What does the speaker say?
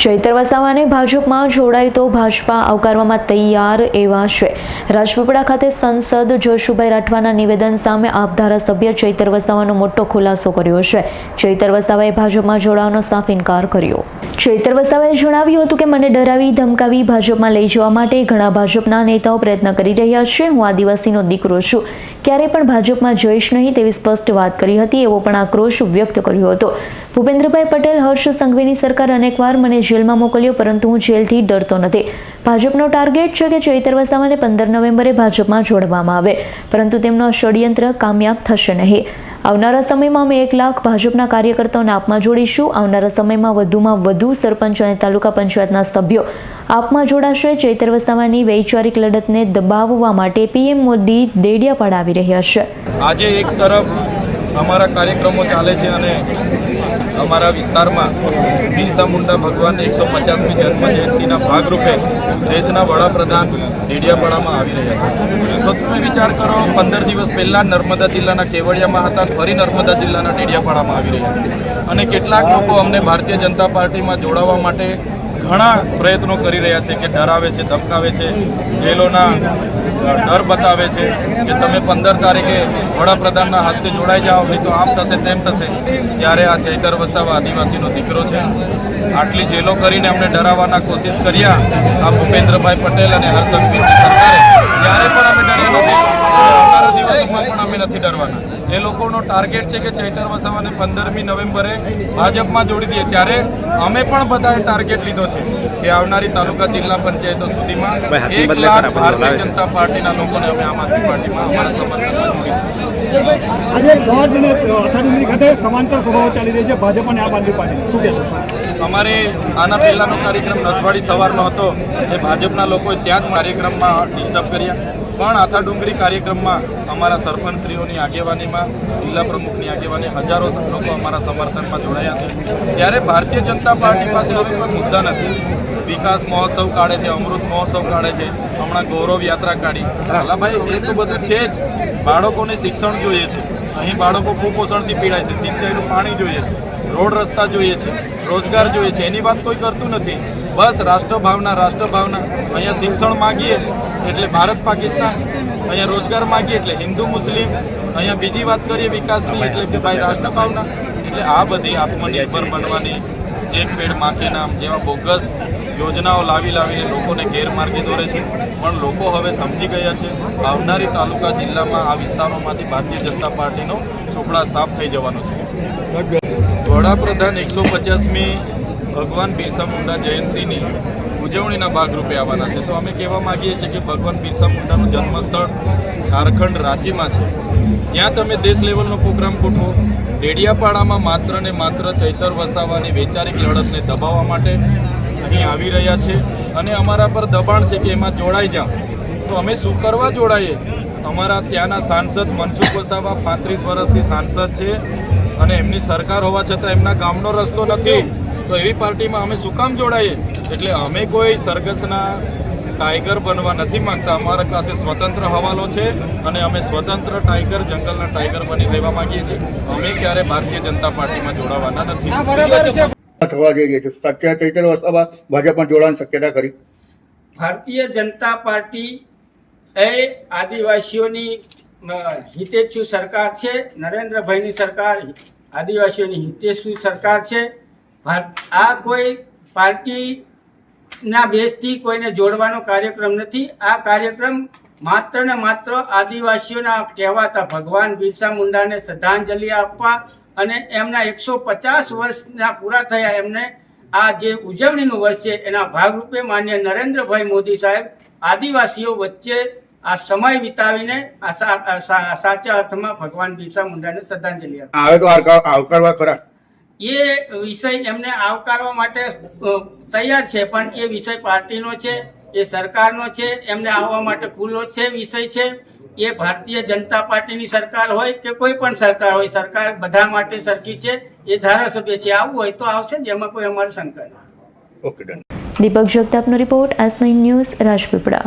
ચૈતર વસાવાને ભાજપમાં જોડાય તો ભાજપા આવકારવામાં તૈયાર એવા છે. રાજપીપળા ખાતે સંસદ જોશુભાઈ રાઠવાના નિવેદન સામે આપ ધારાસભ્ય ચૈતર વસાવાનો મોટો ખુલાસો કર્યો છે. ચૈતર વસાવાએ ભાજપમાં જોડાવાનો સાફ ઇનકાર કર્યો. ચૈતર વસાવાએ જણાવ્યું હતું કે, મને ડરાવી, ધમકાવી ભાજપમાં લઈ જવા માટે ઘણા ભાજપના નેતાઓ પ્રયત્ન કરી રહ્યા છે. હું આદિવાસીનો દીકરો છું. ક્યારેય પણ ભાજપમાં જઈશ નહીં તેવી સ્પષ્ટ વાત કરી હતી. એવો પણ આક્રોશ વ્યક્ત કર્યો હતો. ભૂપેન્દ્રભાઈ પટેલ, હર્ષ સંઘવીની સરકાર અનેકવાર મને જેલમાં મોકલ્યો, પરંતુ હું જેલથી ડરતો નથી. ભાજપનો ટાર્ગેટ છે કે ચૈતર વસાવાને પંદર નવેમ્બરે ભાજપમાં જોડવામાં આવે, પરંતુ તેમનો ષડયંત્ર કામયાબ થશે નહીં. આવનારા સમયમાં અમે એક લાખ ભાજપના કાર્યકર્તાઓને આપમાં જોડીશું. આવનારા સમયમાં વધુમાં વધુ સરપંચ અને તાલુકા પંચાયતના સભ્યો આપમાં જોડાશે. ચૈતર વસાવાની વૈચારિક લડતને દબાવવા માટે પીએમ મોદી દેડિયા પડાવી રહ્યા છે. આજે એક તરફ અમારા કાર્યક્રમો ચાલે છે અને અમારા વિસ્તારમાં બિરસા મુંડા ભગવાનની એકસો પચાસમી જન્મ જયંતિના ભાગરૂપે દેશના વડાપ્રધાન ડેડિયાપાડામાં આવી રહ્યા છે. તો તમે વિચાર કરો, પંદર દિવસ પહેલાં નર્મદા જિલ્લાના કેવડિયામાં હતા, ફરી નર્મદા જિલ્લાના ડેડિયાપાડામાં આવી રહ્યા છે. અને કેટલાક લોકો અમને ભારતીય જનતા પાર્ટીમાં જોડાવા માટે ઘણા પ્રયત્નો કરી રહ્યા છે કે ડરાવે છે, ધમકાવે છે, જેલોના ડર બતાવે છે કે તમે પંદર તારીખે વડાપ્રધાનના હસ્તે જોડાઈ જાઓ, નહીં તો આમ થશે, તેમ થશે. ત્યારે આ ચૈતર વસાવા આદિવાસીનો દીકરો છે. આટલી જેલો કરીને અમને ડરાવવાના કોશિશ કર્યા આ ભૂપેન્દ્રભાઈ પટેલ અને હર્ષદભાઈની સરકારે. ત્યારે પણ પણ અમે નથી ડરવાના. એ લોકોનો ટાર્ગેટ છે કે ચૈતર વસાવાને પંદરમી નવેમ્બરે ભાજપમાં જોડી દઈએ. ત્યારે અમે પણ બધાએ ટાર્ગેટ લીધો છે કે આવનારી તાલુકા જિલ્લા પંચાયતો સુધીમાં એક લાખ ભારતીય જનતા પાર્ટીના લોકોને અમે આમ આદમી પાર્ટીમાં અમારા સમર્થન આજે ગોડ ખાતે સમાંતર સભાઓ ચાલી રહી છે ભાજપ અને આમ આદમી પાર્ટી. શું કહેશો? અમારે આના પહેલાંનો કાર્યક્રમ નસવાડી સવારનો હતો. એ ભાજપના લોકોએ ત્યાં જ કાર્યક્રમમાં ડિસ્ટર્બ કર્યા. પણ આથા ડુંગરી કાર્યક્રમમાં અમારા સરપંચશ્રીઓની આગેવાનીમાં, જિલ્લા પ્રમુખની આગેવાની હજારો લોકો અમારા સમર્થનમાં જોડાયા છે. ત્યારે ભારતીય જનતા પાર્ટી પાસે હવે કોઈ મુદ્દા નથી. વિકાસ મહોત્સવ કાઢે છે, અમૃત મહોત્સવ કાઢે છે, હમણાં ગૌરવ યાત્રા કાઢી. અલા ભાઈ એ તો બધું છે જ. બાળકોને શિક્ષણ જોઈએ છે. અહીં બાળકો કુપોષણથી પીડાય છે, સિંચાઈનું પાણી જોઈએ રોડ રસ્તા જોઈએ છે, રોજગાર જોઈએ છે, એની વાત કોઈ કરતું નથી. બસ રાષ્ટ્રભાવના રાષ્ટ્રભાવના. અહીંયા શિક્ષણ માગીએ એટલે ભારત પાકિસ્તાન. અહીંયા રોજગાર માગીએ એટલે હિન્દુ, મુસ્લિમ. અહીંયા બીજી વાત કરીએ વિકાસની એટલે કે ભાઈ રાષ્ટ્રભાવના. એટલે આ બધી આત્મનિર્ભર બનવાની એક પેડ માખી નામ જેવા બોગસ યોજનાઓ લાવી લાવીને લોકોને ગેરમાર્ગે દોરે છે. પણ લોકો હવે સમજી ગયા છે, આવનારી તાલુકા જિલ્લામાં આ વિસ્તારોમાંથી ભારતીય જનતા પાર્ટીનો ચોપડા સાફ થઈ જવાનો છે. વડાપ્રધાન એકસો પચાસમી ભગવાન બિરસા મુંડા જયંતિની ઉજવણીના ભાગરૂપે આવવાના છે. તો અમે કહેવા માગીએ છીએ કે ભગવાન બિરસા મુંડાનું જન્મસ્થળ ઝારખંડ રાંચીમાં છે. ત્યાં તમે દેશ લેવલનો પ્રોગ્રામ ગોઠવો. ડેડિયાપાડામાં માત્ર ને માત્ર ચૈતર વસાવાની વૈચારિક લડતને દબાવવા માટે અહીં આવી રહ્યા છે અને અમારા પર દબાણ છે કે એમાં જોડાઈ જાઓ. તો અમે શું કરવા જોડાઈએ? અમારા ત્યાંના સાંસદ મનસુખ વસાવા પાંત્રીસ વર્ષથી સાંસદ છે. અને એમની સરકાર હોવા છતાં એમના ગામનો રસ્તો નથી. તો એવી પાર્ટીમાં અમે શું કામ જોડાઈએ? એટલે અમે કોઈ સરઘસના ટાઈગર બનવા નથી માંગતા. અમારા પાસે સ્વતંત્ર હવાલો છે અને અમે સ્વતંત્ર ટાઈગર જંગલના ટાઈગર બની રહેવા માંગીએ છીએ. અમે ક્યારે ભારતીય જનતા પાર્ટીમાં જોડાવાના નથી. થવા જઈ રહી છે સત્ય ચૈતર વસાવા ભાજપમાં જોડાવાની શક્યતા કરી ભારતીય જનતા પાર્ટી એ આદિવાસીઓની હિતેચ્છુ સરકાર છે, નરેન્દ્રભાઈની સરકાર, આદિવાસીઓની હિતેચ્છુ સરકાર છે. આ કોઈ પાર્ટીના બેસથી કોઈને જોડવાનો કાર્યક્રમ નથી. આ કાર્યક્રમ માત્ર ને માત્ર આદિવાસીઓના કહેવાતા ભગવાન બિરસા મુંડાને શ્રદ્ધાંજલિ આપવા અને એમના એકસો પચાસ વર્ષના પૂરા થયા એમને આ જે ઉજવણીનું વર્ષ છે, એના ભાગરૂપે માન્ય નરેન્દ્રભાઈ મોદી સાહેબ આદિવાસીઓ વચ્ચે આ સમય વિતાવીને સાચા અર્થમાં ભગવાન બિરસા મુંડાને શ્રદ્ધાંજલિ આવે આવકારવા ખરા. એ વિષય એમને આવકારવા માટે તૈયાર છે પણ એ વિષય પાર્ટીનો છે એ સરકારનો છે એમને આવવા માટે ખુલ્લો છે વિષય છે. એ ભારતીય જનતા પાર્ટીની સરકાર હોય કે કોઈ પણ સરકાર હોય સરકાર બધા માટે સરખી છે એ ધારાસભ્ય છે આવવું હોય તો આવશે જ એમાં કોઈ અમારે શંકા નથી okay done Deepak જગતાપનો report S nine news Rajpipla.